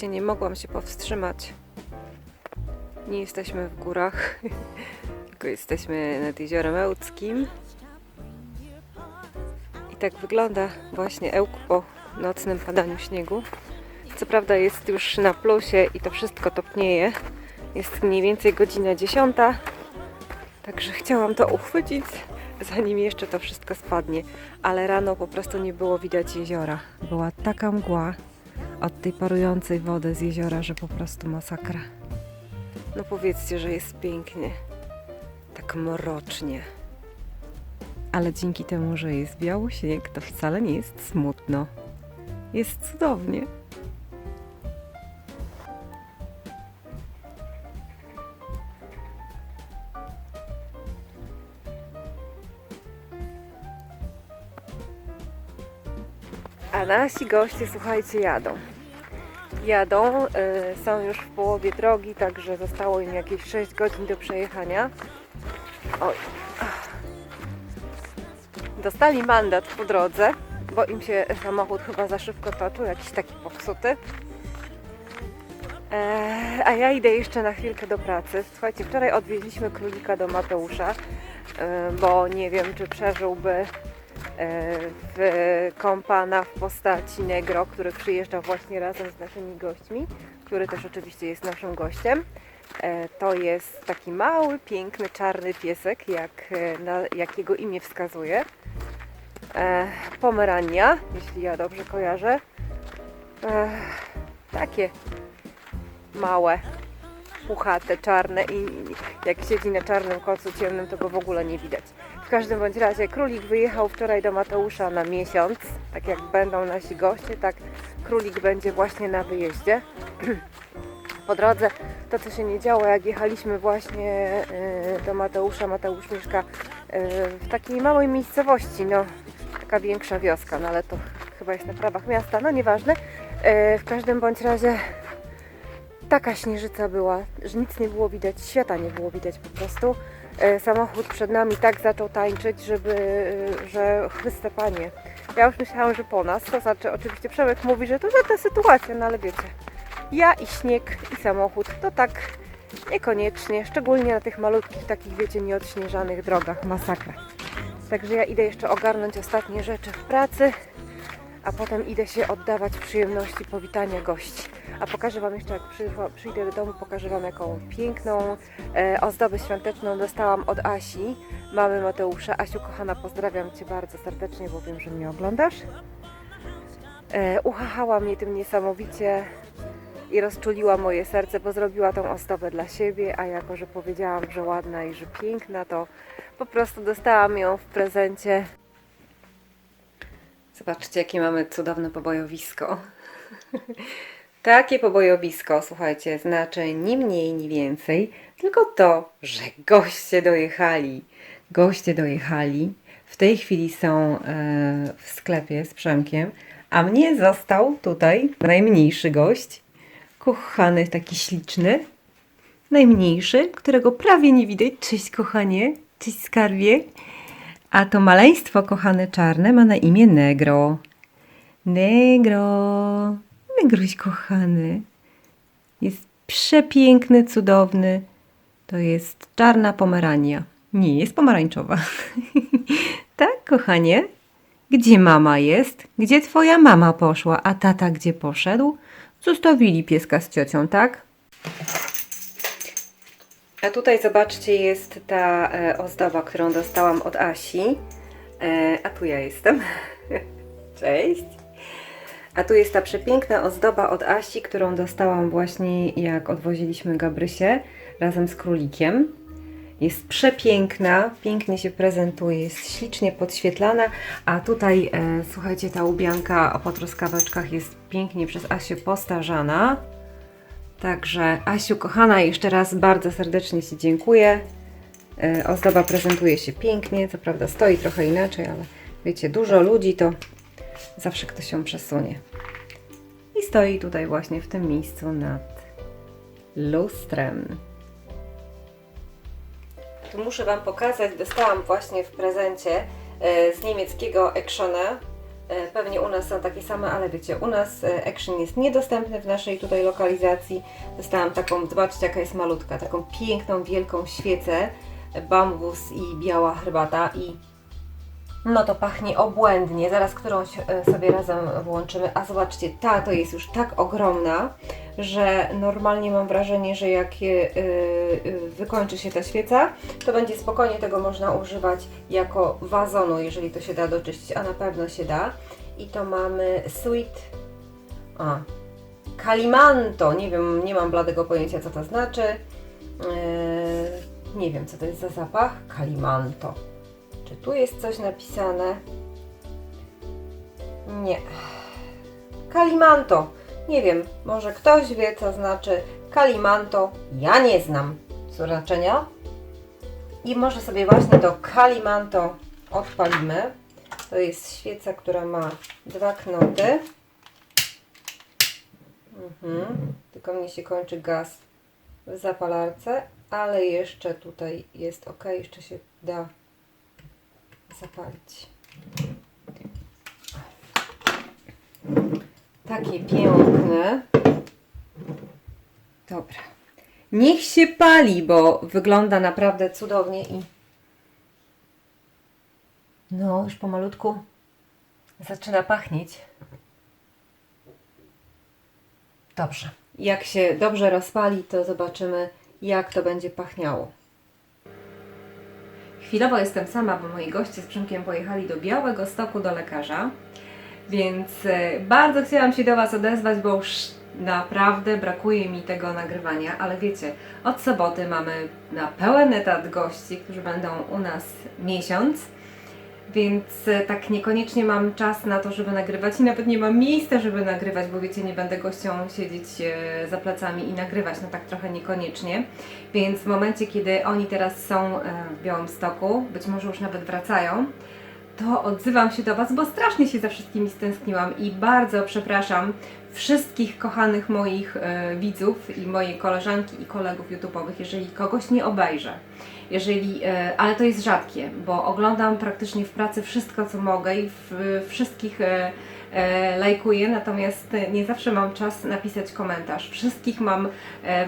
Słuchajcie, nie mogłam się powstrzymać. Nie jesteśmy w górach, tylko jesteśmy nad jeziorem Ełckim. I tak wygląda właśnie Ełk po nocnym padaniu śniegu. Co prawda jest już na plusie i to wszystko topnieje. Jest mniej więcej godzina 10. Także chciałam to uchwycić, zanim jeszcze to wszystko spadnie. Ale rano po prostu nie było widać jeziora. Była taka mgła od tej parującej wody z jeziora, że po prostu masakra. No powiedzcie, że jest pięknie. Tak mrocznie. Ale dzięki temu, że jest biały śnieg, to wcale nie jest smutno. Jest cudownie. Nasi goście, słuchajcie, jadą. Jadą, y, są już w połowie drogi, także zostało im jakieś 6 godzin do przejechania. Oj. Dostali mandat po drodze, bo im się samochód chyba za szybko toczył, jakiś taki popsuty. E, a ja idę jeszcze na chwilkę do pracy. Słuchajcie, wczoraj odwieźliśmy królika do Mateusza, e, bo nie wiem, czy przeżyłby e, w kompana w postaci Negro, który przyjeżdża właśnie razem z naszymi gośćmi, który też oczywiście jest naszym gościem. E, To jest taki mały, piękny, czarny piesek, jak, e, na, jak jego imię wskazuje. E, Pomerania, jeśli ja dobrze kojarzę. E, Takie małe, puchate, czarne i jak siedzi na czarnym kocu ciemnym, to go w ogóle nie widać. W każdym bądź razie królik wyjechał wczoraj do Mateusza na miesiąc. Tak jak będą nasi goście, tak królik będzie właśnie na wyjeździe. Po drodze to, co się nie działo, jak jechaliśmy właśnie y, do Mateusza, Mateusz mieszka y, w takiej małej miejscowości, no taka większa wioska, no ale to chyba jest na prawach miasta, no nieważne. Y, W każdym bądź razie taka śnieżyca była, że nic nie było widać, świata nie było widać po prostu. E, Samochód przed nami tak zaczął tańczyć, żeby, e, że chryste panie. Ja już myślałam, że po nas, to znaczy oczywiście Przemek mówi, że to żadna sytuacja, no ale wiecie, ja i śnieg i samochód to tak niekoniecznie, szczególnie na tych malutkich, takich wiecie, nieodśnieżanych drogach, masakra. Także ja idę jeszcze ogarnąć ostatnie rzeczy w pracy, a potem idę się oddawać przyjemności powitania gości. A pokażę Wam jeszcze, jak przyjdę do domu, pokażę Wam, jaką piękną e, ozdobę świąteczną dostałam od Asi, mamy Mateusza. Asiu, kochana, pozdrawiam Cię bardzo serdecznie, bo wiem, że mnie oglądasz. E, uchachała mnie tym niesamowicie i rozczuliła moje serce, bo zrobiła tą ozdobę dla siebie, a jako, że powiedziałam, że ładna i że piękna, to po prostu dostałam ją w prezencie. Zobaczcie, jakie mamy cudowne pobojowisko. Takie pobojowisko, słuchajcie, znaczy ni mniej, ni więcej, tylko to, że goście dojechali. Goście dojechali. W tej chwili są e, w sklepie z Przemkiem, a mnie został tutaj najmniejszy gość. Kochany, taki śliczny. Najmniejszy, którego prawie nie widać. Cześć, kochanie. Cześć, skarbie. A to maleństwo, kochane czarne, ma na imię Negro. Negro. Negruś kochany. Jest przepiękny, cudowny. To jest czarna pomerania. Nie, jest pomarańczowa. tak, kochanie? Gdzie mama jest? Gdzie twoja mama poszła? A tata gdzie poszedł? Zostawili pieska z ciocią, tak? A tutaj zobaczcie, jest ta e, ozdoba, którą dostałam od Asi. E, a tu ja jestem. Cześć. A tu jest ta przepiękna ozdoba od Asi, którą dostałam właśnie jak odwoziliśmy Gabrysię razem z królikiem. Jest przepiękna, pięknie się prezentuje, jest ślicznie podświetlana, a tutaj, e, słuchajcie, ta ubianka o potruskaweczkach jest pięknie przez Asię postarzana. Także Asiu, kochana, jeszcze raz bardzo serdecznie Ci dziękuję. E, Ozdoba prezentuje się pięknie, co prawda stoi trochę inaczej, ale wiecie, dużo ludzi to zawsze ktoś ją przesunie. I stoi tutaj właśnie w tym miejscu nad lustrem. Tu muszę Wam pokazać, dostałam właśnie w prezencie e, z niemieckiego Actiona Pewnie u nas są takie same, ale wiecie, u nas e, Action jest niedostępny w naszej tutaj lokalizacji. Dostałam taką, zobaczcie jaka jest malutka, taką piękną, wielką świecę, e, bambus i biała herbata i no to pachnie obłędnie. Zaraz którąś e, sobie razem włączymy. A zobaczcie, ta to jest już tak ogromna, że normalnie mam wrażenie, że jak e, e, wykończy się ta świeca, to będzie spokojnie tego można używać jako wazonu, jeżeli to się da doczyścić, a na pewno się da. I to mamy Sweet a, Kalimanto. Nie wiem, nie mam bladego pojęcia co to znaczy. E, nie wiem co to jest za zapach. Kalimanto. Czy tu jest coś napisane? Nie. Kalimanto. Nie wiem, może ktoś wie, co znaczy Kalimanto. Ja nie znam znaczenia. I może sobie właśnie to Kalimanto odpalimy. To jest świeca, która ma dwa knoty. Mhm. Tylko mnie się kończy gaz w zapalarce, ale jeszcze tutaj jest ok, jeszcze się da zapalić. Takie piękne. Dobra. Niech się pali, bo wygląda naprawdę cudownie i no, już pomalutku zaczyna pachnieć. Dobrze. Jak się dobrze rozpali, to zobaczymy, jak to będzie pachniało. Chwilowo jestem sama, bo moi goście z Przemkiem pojechali do Białego Stoku do lekarza, więc e, bardzo chciałam się do Was odezwać, bo już naprawdę brakuje mi tego nagrywania, ale wiecie, od soboty mamy na pełen etat gości, którzy będą u nas miesiąc, więc e, tak niekoniecznie mam czas na to, żeby nagrywać i nawet nie mam miejsca, żeby nagrywać, bo wiecie, nie będę gościom siedzieć e, za plecami i nagrywać, no tak trochę niekoniecznie. Więc w momencie, kiedy oni teraz są w Białymstoku, być może już nawet wracają, to odzywam się do Was, bo strasznie się za wszystkimi stęskniłam i bardzo przepraszam wszystkich kochanych moich e, widzów i moje koleżanki i kolegów YouTube'owych, jeżeli kogoś nie obejrzę. Jeżeli, e, ale to jest rzadkie, bo oglądam praktycznie w pracy wszystko, co mogę i w, wszystkich e, e, lajkuję, natomiast nie zawsze mam czas napisać komentarz. Wszystkich mam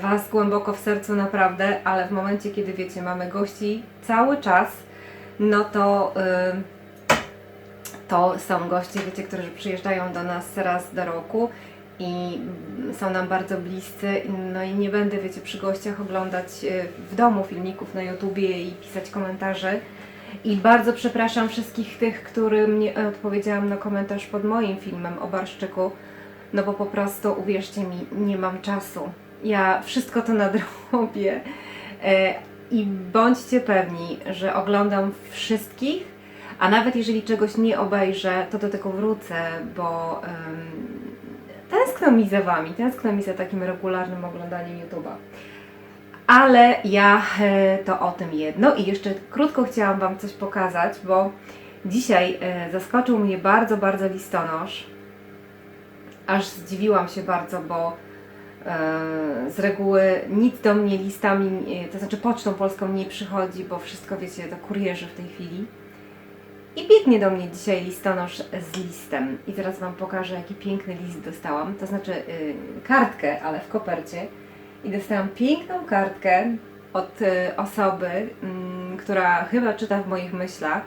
Was głęboko w sercu naprawdę, ale w momencie, kiedy wiecie, mamy gości cały czas, no to... to są goście, wiecie, którzy przyjeżdżają do nas raz do roku i są nam bardzo bliscy. No i nie będę, wiecie, przy gościach oglądać e, w domu filmików na YouTubie i pisać komentarzy. I bardzo przepraszam wszystkich tych, którym nie odpowiedziałam na komentarz pod moim filmem o barszczyku, no bo po prostu, uwierzcie mi, nie mam czasu. Ja wszystko to nadrobię. E, I bądźcie pewni, że oglądam wszystkich, a nawet jeżeli czegoś nie obejrzę, to do tego wrócę, bo em, tęskno mi za Wami, tęskno mi za takim regularnym oglądaniem YouTube'a. Ale ja e, to o tym jedno i jeszcze krótko chciałam Wam coś pokazać, bo dzisiaj e, zaskoczył mnie bardzo, bardzo listonosz. Aż zdziwiłam się bardzo, bo e, z reguły nic do mnie listami, to znaczy pocztą polską nie przychodzi, bo wszystko wiecie, to kurierzy w tej chwili. I biegnie do mnie dzisiaj listonosz z listem. I zaraz Wam pokażę, jaki piękny list dostałam. To znaczy y, kartkę, ale w kopercie. I dostałam piękną kartkę od y, osoby, mm, która chyba czyta w moich myślach,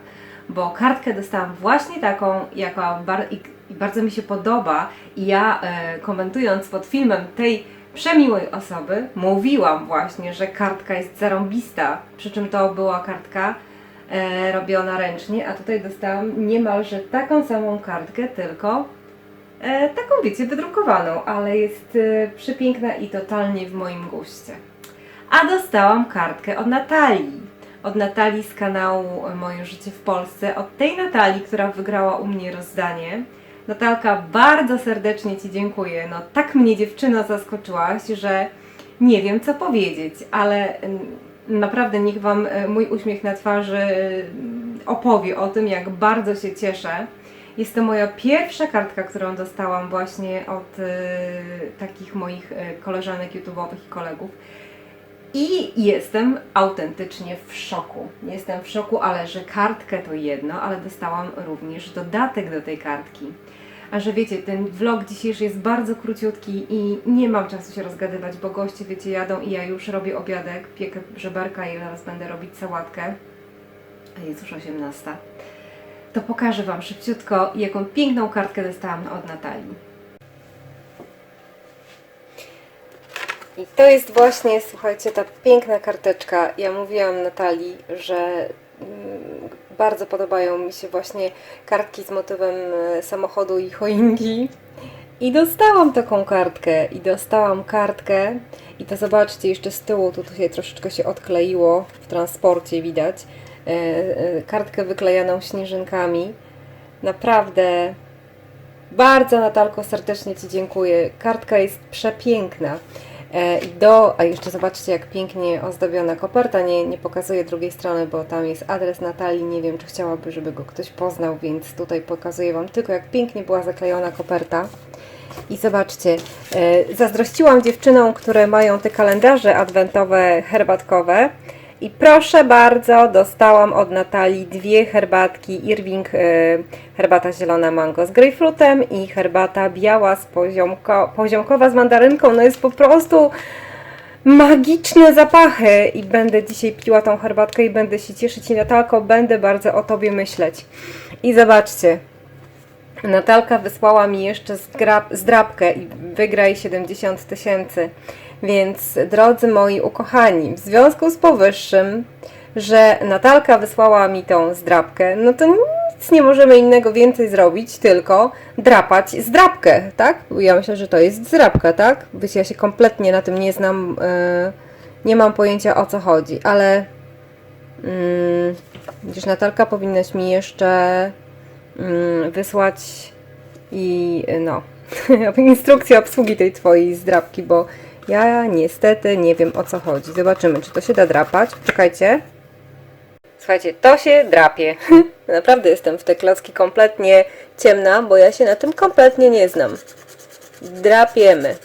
bo kartkę dostałam właśnie taką, jaka bar- bardzo mi się podoba. I ja e, komentując pod filmem tej przemiłej osoby, mówiłam właśnie, że kartka jest zarąbista. Przy czym to była kartka robiona ręcznie, a tutaj dostałam niemalże taką samą kartkę, tylko e, taką wiecie, wydrukowaną, ale jest e, przepiękna i totalnie w moim guście. A dostałam kartkę od Natalii. Od Natalii z kanału Moje Życie w Polsce. Od tej Natalii, która wygrała u mnie rozdanie. Natalka, bardzo serdecznie Ci dziękuję. No tak mnie dziewczyno zaskoczyłaś, że nie wiem co powiedzieć, ale mm, naprawdę niech Wam e, mój uśmiech na twarzy mm, opowie o tym, jak bardzo się cieszę. Jest to moja pierwsza kartka, którą dostałam właśnie od e, takich moich e, koleżanek YouTube'owych i kolegów. I jestem autentycznie w szoku. Jestem w szoku, ale że kartkę to jedno, ale dostałam również dodatek do tej kartki. A że wiecie, ten vlog dzisiejszy jest bardzo króciutki i nie mam czasu się rozgadywać, bo goście, wiecie, jadą i ja już robię obiadek, piekę żeberka i zaraz będę robić sałatkę. A jest już 18. To pokażę Wam szybciutko, jaką piękną kartkę dostałam od Natalii. I to jest właśnie, słuchajcie, ta piękna karteczka. Ja mówiłam Natalii, że mm, bardzo podobają mi się właśnie kartki z motywem e, samochodu i choinki. I dostałam taką kartkę. I dostałam kartkę. I to zobaczcie, jeszcze z tyłu, tu tutaj troszeczkę się odkleiło w transporcie, widać. E, e, kartkę wyklejaną śnieżynkami. Naprawdę bardzo Natalko serdecznie Ci dziękuję. Kartka jest przepiękna. E, do, a jeszcze zobaczcie jak pięknie ozdobiona koperta, nie, nie pokazuję drugiej strony, bo tam jest adres Natalii, nie wiem czy chciałaby, żeby go ktoś poznał, więc tutaj pokazuję Wam tylko jak pięknie była zaklejona koperta. I zobaczcie, e, zazdrościłam dziewczynom, które mają te kalendarze adwentowe, herbatkowe. I proszę bardzo, dostałam od Natalii dwie herbatki Irving, e, herbata zielona mango z grejpfrutem i herbata biała z poziomko, poziomkowa z mandarynką. No jest po prostu magiczne zapachy i będę dzisiaj piła tą herbatkę i będę się cieszyć i Natalko, będę bardzo o Tobie myśleć. I zobaczcie, Natalka wysłała mi jeszcze zdrabkę i wygraj 70 tysięcy. Więc drodzy moi ukochani, w związku z powyższym, że Natalka wysłała mi tą zdrabkę, no to nic nie możemy innego więcej zrobić, tylko drapać zdrabkę, tak? Ja myślę, że to jest zdrabka, tak? Wiecie, ja się kompletnie na tym nie znam, yy, nie mam pojęcia o co chodzi, ale yy, widzisz, Natalka powinnaś mi jeszcze mm, wysłać i no instrukcję obsługi tej twojej zdrabki, bo ja niestety nie wiem o co chodzi. Zobaczymy, czy to się da drapać. Czekajcie. Słuchajcie, to się drapie. Naprawdę jestem w te klocki kompletnie ciemna, bo ja się na tym kompletnie nie znam. Drapiemy.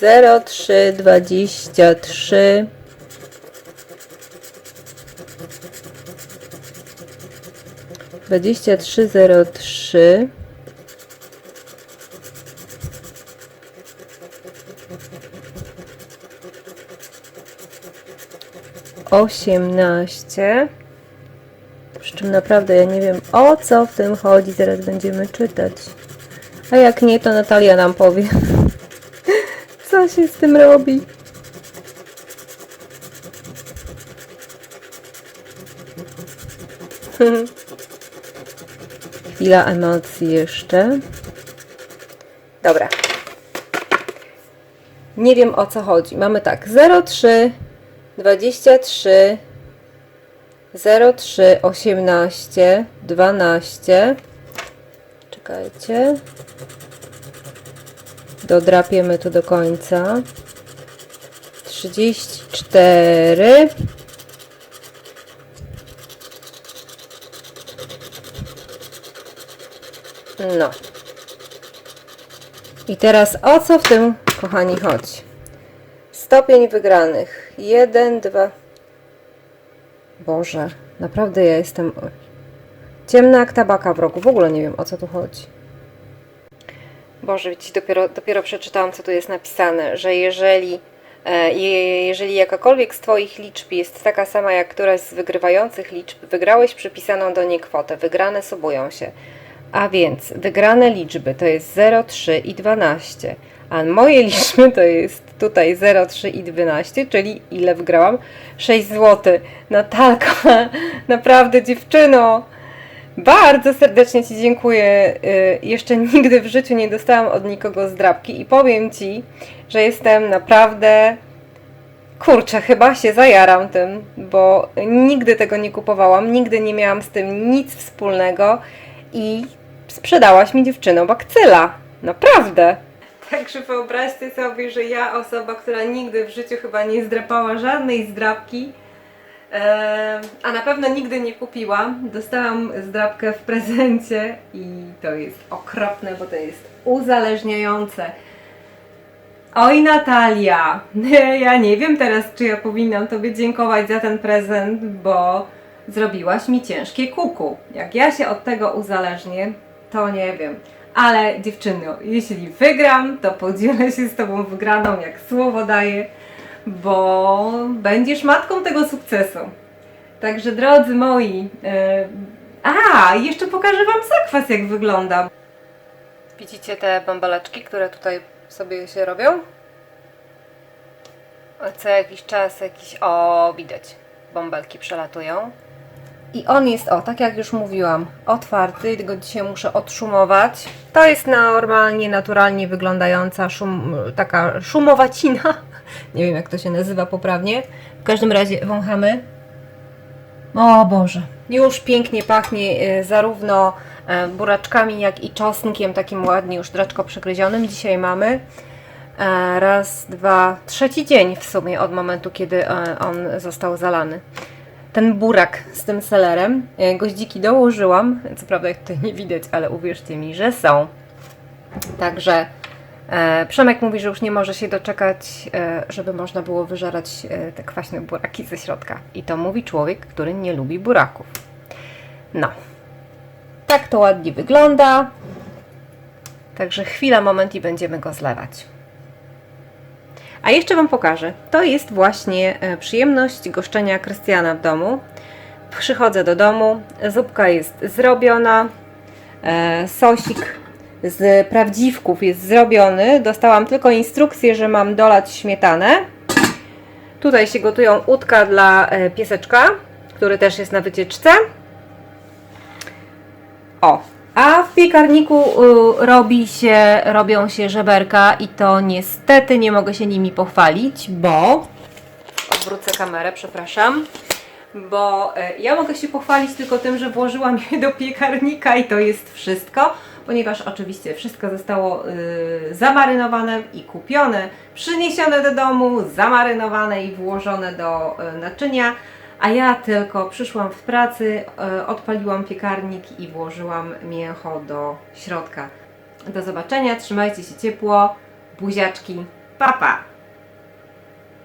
0323 2303 18. Przy czym naprawdę ja nie wiem o co w tym chodzi, zaraz będziemy czytać. A jak nie, to Natalia nam powie, co się z tym robi. Chwila emocji jeszcze. Dobra. Nie wiem o co chodzi. Mamy tak 03 23 03 18 12 czekajcie. Dodrapiemy tu do końca. 34 no. I teraz o co w tym kochani chodzi? Stopień wygranych. Jeden, dwa. Boże, naprawdę ja jestem ciemna jak tabaka w rogu. W ogóle nie wiem o co tu chodzi. Boże, widzicie, dopiero, dopiero przeczytałam, co tu jest napisane, że jeżeli, e, je- jeżeli jakakolwiek z Twoich liczb jest taka sama jak któraś z wygrywających liczb, wygrałeś przypisaną do niej kwotę. Wygrane subują się. A więc wygrane liczby to jest 0, 3 i 12. A moje liczby to jest tutaj 0, 3 i 12, czyli ile wygrałam? 6 zł. Natalka, naprawdę dziewczyno, bardzo serdecznie Ci dziękuję. Y, Jeszcze nigdy w życiu nie dostałam od nikogo zdrabki i powiem Ci, że jestem naprawdę Kurczę, chyba się zajaram tym, bo nigdy tego nie kupowałam, nigdy nie miałam z tym nic wspólnego i sprzedałaś mi dziewczyno bakcyla. Naprawdę. Także wyobraźcie sobie, że ja, osoba, która nigdy w życiu chyba nie zdrapała żadnej zdrapki, a na pewno nigdy nie kupiłam, dostałam zdrapkę w prezencie i to jest okropne, bo to jest uzależniające. Oj Natalia, ja nie wiem teraz, czy ja powinnam Tobie dziękować za ten prezent, bo zrobiłaś mi ciężkie kuku. Jak ja się od tego uzależnię, to nie wiem. Ale dziewczyno, jeśli wygram, to podzielę się z Tobą wygraną, jak słowo daję, bo będziesz matką tego sukcesu. Także drodzy moi, e, a jeszcze pokażę Wam zakwas, jak wygląda. Widzicie te bąbeleczki, które tutaj sobie się robią? Co jakiś czas jakiś, o widać, bąbelki przelatują. I on jest, o, tak jak już mówiłam, otwarty, tylko dzisiaj muszę odszumować. To jest normalnie, naturalnie wyglądająca szum, taka szumowacina. Nie wiem, jak to się nazywa poprawnie. W każdym razie wąchamy. O Boże, już pięknie pachnie e, zarówno e, buraczkami, jak i czosnkiem, takim ładnie już draczko przegryzionym. Dzisiaj mamy e, raz, dwa, trzeci dzień w sumie od momentu, kiedy on został zalany. Ten burak z tym selerem, e, goździki dołożyłam, co prawda ich tutaj nie widać, ale uwierzcie mi, że są. Także e, Przemek mówi, że już nie może się doczekać, e, żeby można było wyżerać te kwaśne buraki ze środka. I to mówi człowiek, który nie lubi buraków. No. Tak to ładnie wygląda. Także chwila, moment i będziemy go zlewać. A jeszcze Wam pokażę. To jest właśnie e, przyjemność goszczenia Krystiana w domu. Przychodzę do domu, zupka jest zrobiona, e, sosik z prawdziwków jest zrobiony. Dostałam tylko instrukcję, że mam dolać śmietanę. Tutaj się gotują udka dla e, pieseczka, który też jest na wycieczce. O, a w piekarniku y, robi się, robią się żeberka i to niestety nie mogę się nimi pochwalić, bo odwrócę kamerę, przepraszam. Bo y, ja mogę się pochwalić tylko tym, że włożyłam je do piekarnika i to jest wszystko, ponieważ oczywiście wszystko zostało y, zamarynowane i kupione, przyniesione do domu, zamarynowane i włożone do naczynia. A ja tylko przyszłam w pracy, e, odpaliłam piekarnik i włożyłam mięcho do środka. Do zobaczenia, trzymajcie się ciepło, buziaczki, papa! Pa.